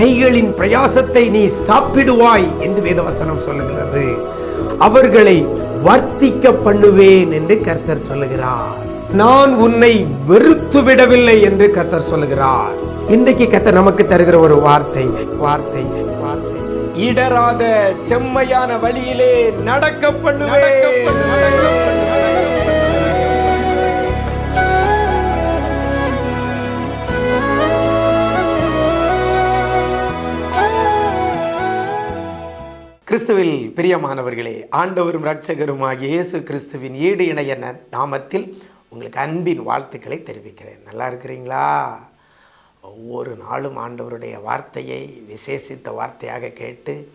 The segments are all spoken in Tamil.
கைகளின் பிரயாசத்தை நீ சாப்பிடுவாய் என்று வேதவசனம் சொல்லுகிறது. அவர்களை வர்த்திக்க பண்ணுவேன் என்று கர்த்தர் சொல்லுகிறார். நான் உன்னை வெறுத்து விடவில்லை என்று கர்த்தர் சொல்லுகிறார். இன்றைக்கு கர்த்தர் நமக்கு தருகிற ஒரு வார்த்தை வார்த்தை வார்த்தை. இடராத செம்மையான வழியிலே நடக்க பண்ணுவேன். கிறிஸ்துவில் பிரியமானவர்களே ஆண்டவரும் இரட்சகருமாகிய இயேசு கிறிஸ்துவின் ஈடு இணைய ந- நாமத்தில் உங்களுக்கு அன்பின் வாழ்த்துக்களை தெரிவிக்கிறேன். நல்லா இருக்கிறீங்களா? ஒவ்வொரு நாளும் ஆண்டவருடைய வார்த்தையை விசேஷித்த வார்த்தையாக கேட்டு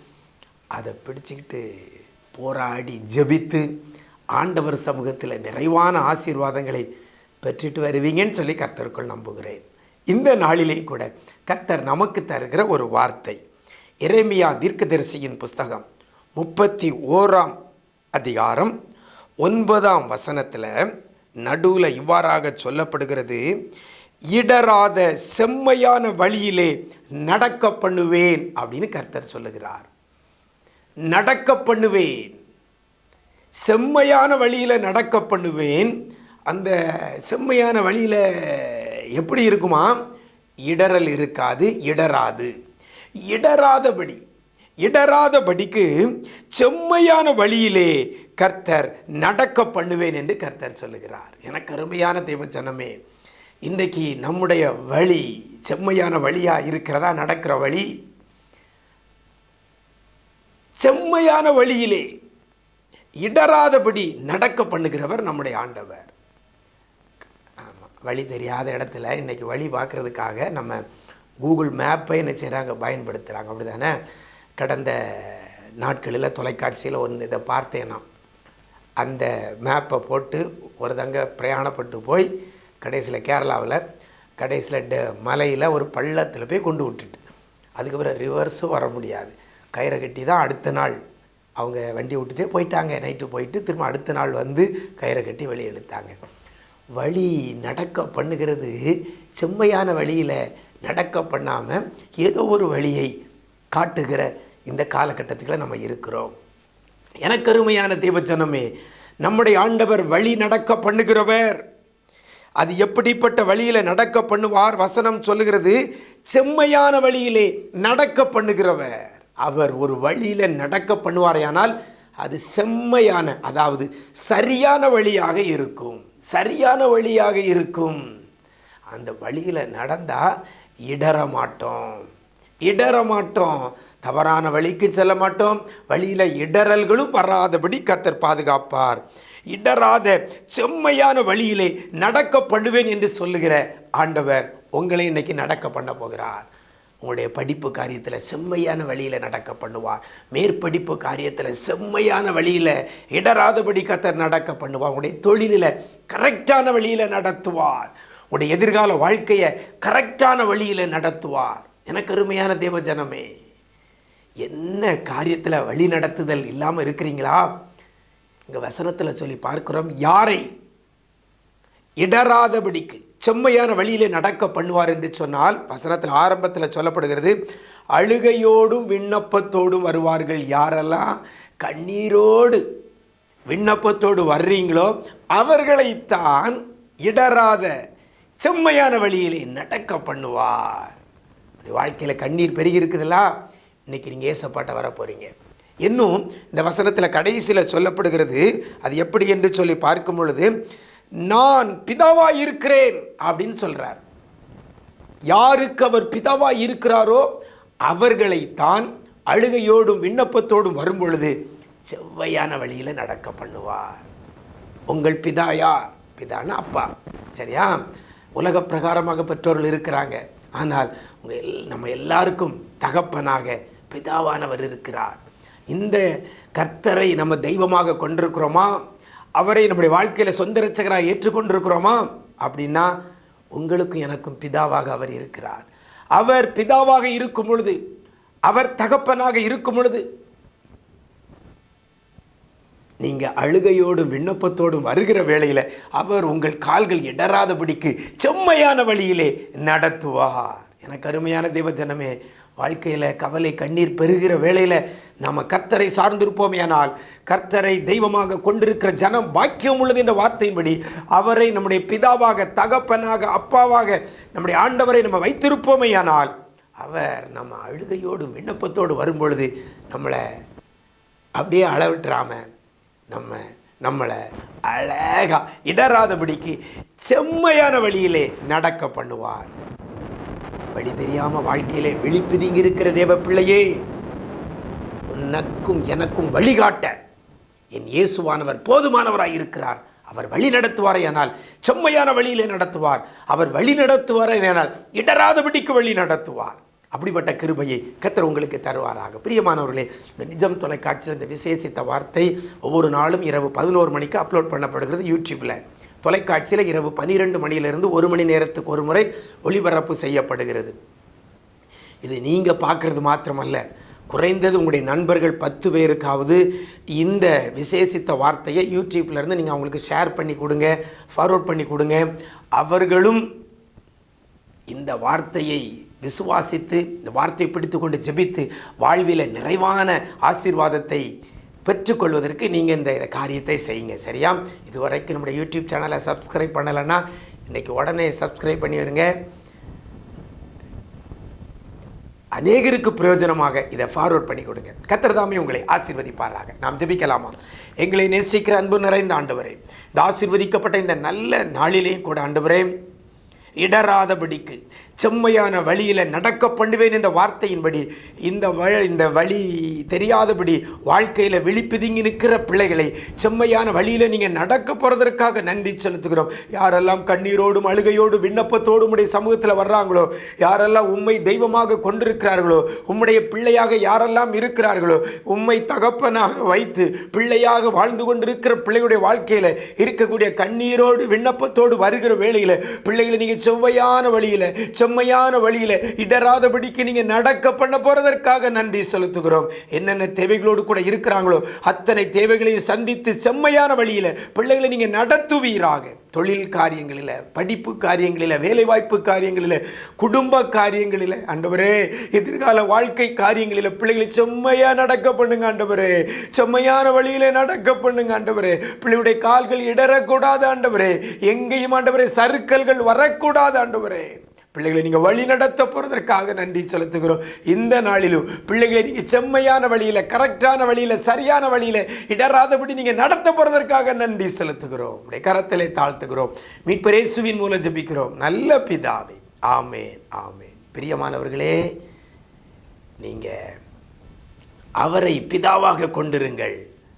அதை பிடிச்சிக்கிட்டு போராடி ஜெபித்து ஆண்டவர் சமூகத்தில் நிறைவான ஆசீர்வாதங்களை பெற்றுட்டு வருவீங்கன்னு சொல்லி கர்த்தருக்குள் நம்புகிறேன். இந்த நாளிலே கூட கர்த்தர் நமக்கு தருகிற ஒரு வார்த்தை. இறைமையா தீர்க்கதரிசியின் புஸ்தகம் முப்பத்தி ஓராம் அதிகாரம் ஒன்பதாம் வசனத்தில் நடுவில் இவ்வாறாக சொல்லப்படுகிறது இடராத செம்மையான வழியிலே நடக்க பண்ணுவேன் அப்படின்னு கர்த்தர் சொல்லுகிறார். நடக்க பண்ணுவேன். செம்மையான வழியில் நடக்க பண்ணுவேன். அந்த செம்மையான வழியில் எப்படி இருக்குமா? இடறல் இருக்காது இடராது. இடராதபடி இடராதபடிக்கு செம்மையான வழியிலே கர்த்தர் நடக்க பண்ணுவேன் என்று கர்த்தர் சொல்லுகிறார். எனக்கு அருமையான தெய்வச்சனமே இன்றைக்கு நம்முடைய வழி செம்மையான வழியா இருக்கிறதா? நடக்கிற வழி? செம்மையான வழியிலே இடராதபடி நடக்க பண்ணுகிறவர் நம்முடைய ஆண்டவர். வழி தெரியாத இடத்துல இன்னைக்கு வழி பார்க்கறதுக்காக நம்ம கூகுள் மேப்பை என்ன செய்கிறாங்க பயன்படுத்துகிறாங்க அப்படி தானே கடந்த நாட்களில் தொலைக்காட்சியில் ஒன்று இதை பார்த்தேன் நான். அந்த மேப்பை போட்டு ஒருதங்க பிரயாணப்பட்டு போய் கடைசியில் கேரளாவில் கடைசியில் ட மலையில் ஒரு பள்ளத்தில் போய் கொண்டு விட்டுட்டு. அதுக்கப்புறம் ரிவர்ஸும் வர முடியாது. கயிறை கட்டி தான் அடுத்த நாள் அவங்க வண்டி விட்டுட்டே போயிட்டாங்க. நைட்டு போயிட்டு திரும்ப அடுத்த நாள் வந்து கயிறை கட்டி வெளியே இழுத்தாங்க. வழி நடக்க பண்ணுகிறது செம்மையான வழியில் நடக்க பண்ணாமல் ஏதோ ஒரு வழியை காட்டுகிற இந்த காலகட்டத்துக்குள்ள நம்ம இருக்கிறோம். எனக்கு அருமையான தேவச்சனமே நம்முடைய ஆண்டவர் வழி நடக்க பண்ணுகிறவர். அது எப்படிப்பட்ட வழியில் நடக்க பண்ணுவார் வசனம் சொல்லுகிறது? செம்மையான வழியிலே நடக்க பண்ணுகிறவர். அவர் ஒரு வழியில் நடக்க பண்ணுவாரையானால் அது செம்மையான அதாவது சரியான வழியாக இருக்கும். சரியான வழியாக இருக்கும். அந்த வழியில் நடந்தால் இடற மாட்டோம் இடற மாட்டோம் தவறான வழிக்கு செல்ல மாட்டோம் வழியில் இடறல்களும் வராதபடி கத்தர் பாதுகாப்பார். இடராத செம்மையான வழியிலே நடக்க என்று சொல்லுகிற ஆண்டவர் உங்களை இன்னைக்கு நடக்க பண்ண போகிறார். உங்களுடைய படிப்பு காரியத்தில் செம்மையான வழியில் நடக்க பண்ணுவார். மேற்படிப்பு காரியத்தில் செம்மையான வழியில் இடராதபடி கத்தர் நடக்க பண்ணுவார். உங்களுடைய தொழிலில் கரெக்டான வழியில் நடத்துவார். உடைய எதிர்கால வாழ்க்கையை கரெக்டான வழியில் நடத்துவார். எனக்கு அருமையான தேவஜனமே என்ன காரியத்தில் வழி நடத்துதல் இல்லாமல் இருக்கிறீங்களா? இங்கே வசனத்தில் சொல்லி பார்க்கிறோம் யாரை? இடராதபடிக்கு செம்மையான வழியிலே நடக்க பண்ணுவார் என்று சொன்னால் வசனத்தில் ஆரம்பத்தில் சொல்லப்படுகிறது அழுகையோடும் விண்ணப்பத்தோடும் வருவார்கள் யாரெல்லாம்? கண்ணீரோடு விண்ணப்பத்தோடு வர்றீங்களோ அவர்களைத்தான் இடராத செம்மையான வழியிலே நடக்க பண்ணுவார். வாழ்க்கையில் கண்ணீர் பெருகி இருக்குதுல்ல இன்னைக்கு நீங்கள் ஏசப்பாட்ட வர போகிறீங்க இன்னும் இந்த வசனத்தில் கடைசியில் சொல்லப்படுகிறது அது எப்படி என்று சொல்லி பார்க்கும் பொழுது நான் பிதாவாக இருக்கிறேன் அப்படின்னு சொல்கிறார் யாருக்கு அவர் பிதாவாக இருக்கிறாரோ அவர்களை தான் அழுகையோடும் விண்ணப்பத்தோடும் வரும்பொழுது செவ்வையான வழியில் நடக்க பண்ணுவார். உங்கள் பிதாயா? பிதான்னு பிதான்னா அப்பா. சரியா? உலக பிரகாரமாக பெற்றோர்கள் இருக்கிறாங்க. ஆனால் உங்கள் எல் நம்ம எல்லாருக்கும் தகப்பனாக பிதாவானவர் இருக்கிறார். இந்த கர்த்தரை நம்ம தெய்வமாக கொண்டிருக்கிறோமா? அவரை நம்முடைய வாழ்க்கையில் சொந்த ரசகராக ஏற்றுக்கொண்டிருக்கிறோமா? அப்படின்னா உங்களுக்கும் எனக்கும் பிதாவாக அவர் இருக்கிறார். அவர் பிதாவாக இருக்கும் பொழுது அவர் தகப்பனாக இருக்கும் பொழுது நீங்கள் அழுகையோடும் விண்ணப்பத்தோடும் வருகிற வேளையில் அவர் உங்கள் கால்கள் இடராதபடிக்கு செம்மையான வழியிலே நடத்துவார். எனக்கு அருமையான தேவ ஜனமே வாழ்க்கையில் கவலை கண்ணீர் பெருகிற வேளையில் நாம் கர்த்தரை சார்ந்திருப்போமேயானால் கர்த்தரை தெய்வமாக கொண்டிருக்கிற ஜனம் பாக்கியம் உள்ளது என்ற வார்த்தையின்படி அவரை நம்முடைய பிதாவாக தகப்பனாக அப்பாவாக நம்முடைய ஆண்டவரை நம்ம வைத்திருப்போமேயானால் அவர் நம்ம அழுகையோடும் விண்ணப்பத்தோடு வரும்பொழுது நம்மளை அப்படியே அளவிட்டுறாமல் நம்ம நம்மளை அழகா இடராதபடிக்கு செம்மையான வழியிலே நடக்க பண்ணுவார். வழி தெரியாம வாழ்க்கையிலே விழிப்புதிங்க இருக்கிற தேவ பிள்ளையே உனக்கும் எனக்கும் வழிகாட்ட. என் இயேசுவானவர் போதுமானவராய் இருக்கிறார். அவர் வழி நடத்துவாரே ஆனால் செம்மையான வழியிலே நடத்துவார். அவர் வழி நடத்துவாரே ஆனால் இடராதபடிக்கு வழி நடத்துவார். அப்படிப்பட்ட கிருபையை கத்தர் உங்களுக்கு தருவாராக. பிரியமானவர்களே இந்த நிஜம் தொலைக்காட்சியில் இந்த விசேஷித்த வார்த்தை ஒவ்வொரு நாளும் இரவு பதினோரு மணிக்கு அப்லோட் பண்ணப்படுகிறது யூடியூப்பில் தொலைக்காட்சியில் இரவு பன்னிரெண்டு மணியிலிருந்து ஒரு மணி நேரத்துக்கு ஒரு முறை ஒளிபரப்பு செய்யப்படுகிறது. இது நீங்கள் பார்க்குறது மாத்திரமல்ல குறைந்தது உங்களுடைய நண்பர்கள் பத்து பேருக்காவது இந்த விசேஷித்த வார்த்தையை யூடியூப்லேருந்து நீங்கள் அவங்களுக்கு ஷேர் பண்ணி கொடுங்க ஃபார்வர்ட் பண்ணி கொடுங்க. அவர்களும் இந்த வார்த்தையை விசுவாசித்து இந்த வார்த்தையை பிடித்து கொண்டு ஜெபித்து வாழ்வில் நிறைவான ஆசீர்வாதத்தை பெற்றுக்கொள்வதற்கு நீங்கள் இந்த காரியத்தை செய்யுங்க. சரியா? இதுவரைக்கும் நம்முடைய யூடியூப் சேனலை சப்ஸ்கிரைப் பண்ணலைன்னா இன்னைக்கு உடனே சப்ஸ்கிரைப் பண்ணி வருங்க அநேகருக்கு பிரயோஜனமாக இதை ஃபார்வர்ட் பண்ணி கொடுங்க. கத்திரதாமே உங்களை ஆசீர்வதிப்பாராக. நாம் ஜெபிக்கலாமா? எங்களை நேசிக்கிற அன்பு நிறைந்த ஆண்டவரே இந்த ஆசீர்வதிக்கப்பட்ட இந்த நல்ல நாளிலேயும் கூட ஆண்டவரே இடராதபடிக்கு செம்மையான வழியில் நடக்க பண்ணுவேன் என்ற வார்த்தையின்படி இந்த வ இந்த வழி தெரியாதபடி வாழ்க்கையில் விழிப்பிதுங்கி நிற்கிற பிள்ளைகளை செம்மையான வழியில் நீங்கள் நடக்க போகிறதற்காக நன்றி செலுத்துகிறோம். யாரெல்லாம் கண்ணீரோடும் அழுகையோடும் விண்ணப்பத்தோடும் உடைய சமூகத்தில் வர்றாங்களோ யாரெல்லாம் உண்மை தெய்வமாக கொண்டிருக்கிறார்களோ உம்முடைய பிள்ளையாக யாரெல்லாம் இருக்கிறார்களோ உண்மை தகப்பனாக வைத்து பிள்ளையாக வாழ்ந்து கொண்டிருக்கிற பிள்ளைகளுடைய வாழ்க்கையில் இருக்கக்கூடிய கண்ணீரோடு விண்ணப்பத்தோடு வருகிற வேளையில் பிள்ளைகளை நீங்கள் செவ்வையான வழியில் செம்மையான வழியில் இடராதபடிக்கு நீங்கள் நடக்க பண்ண போகிறதற்காக நன்றி செலுத்துகிறோம். என்னென்ன தேவைகளோடு கூட இருக்கிறாங்களோ அத்தனை தேவைகளையும் சந்தித்து செம்மையான வழியில் பிள்ளைகளை நீங்கள் நடத்துவீராக. தொழில் காரியங்களில் படிப்பு காரியங்களில் வேலைவாய்ப்பு காரியங்களில் குடும்ப காரியங்களில். ஆண்டவரே எதிர்கால வாழ்க்கை காரியங்களில் பிள்ளைகளை செம்மையாக நடக்க பண்ணுங்க ஆண்டவரே. செம்மையான வழியில நடக்க பண்ணுங்க ஆண்டவரே. பிள்ளையுடைய கால்கள் இடரக்கூடாது ஆண்டவரே. எங்கேயும் ஆண்டவரே சறுக்கல்கள் வரக்கூடாது ஆண்டவரே. பிள்ளைகளை நீங்கள் வழி நடத்த போகிறதற்காக நன்றி செலுத்துகிறோம். இந்த நாளிலும் பிள்ளைகளை நீங்கள் செம்மையான வழியில் கரெக்டான வழியில் சரியான வழியில் இடராதபடி நீங்கள் நடத்த போகிறதற்காக நன்றி செலுத்துகிறோம். உடைய கரத்திலே தாழ்த்துகிறோம். மீட்பரேசுவின் மூலம் ஜெபிக்கிறோம். நல்ல பிதாவே. ஆமேன் ஆமேன். பிரியமானவர்களே நீங்கள் அவரை பிதாவாக கொண்டிருங்கள்.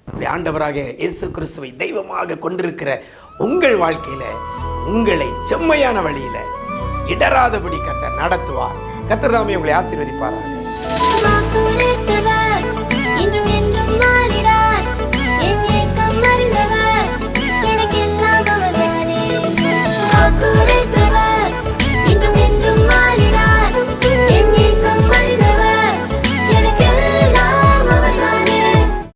அப்படி ஆண்டவராக இயேசு கிறிஸ்துவை தெய்வமாக கொண்டிருக்கிற உங்கள் வாழ்க்கையில் உங்களை செம்மையான வழியில் இடராதபடி கத்தர் நடத்துவார். கத்தர் தாமே உங்களை ஆசீர்வதிப்பார்கள்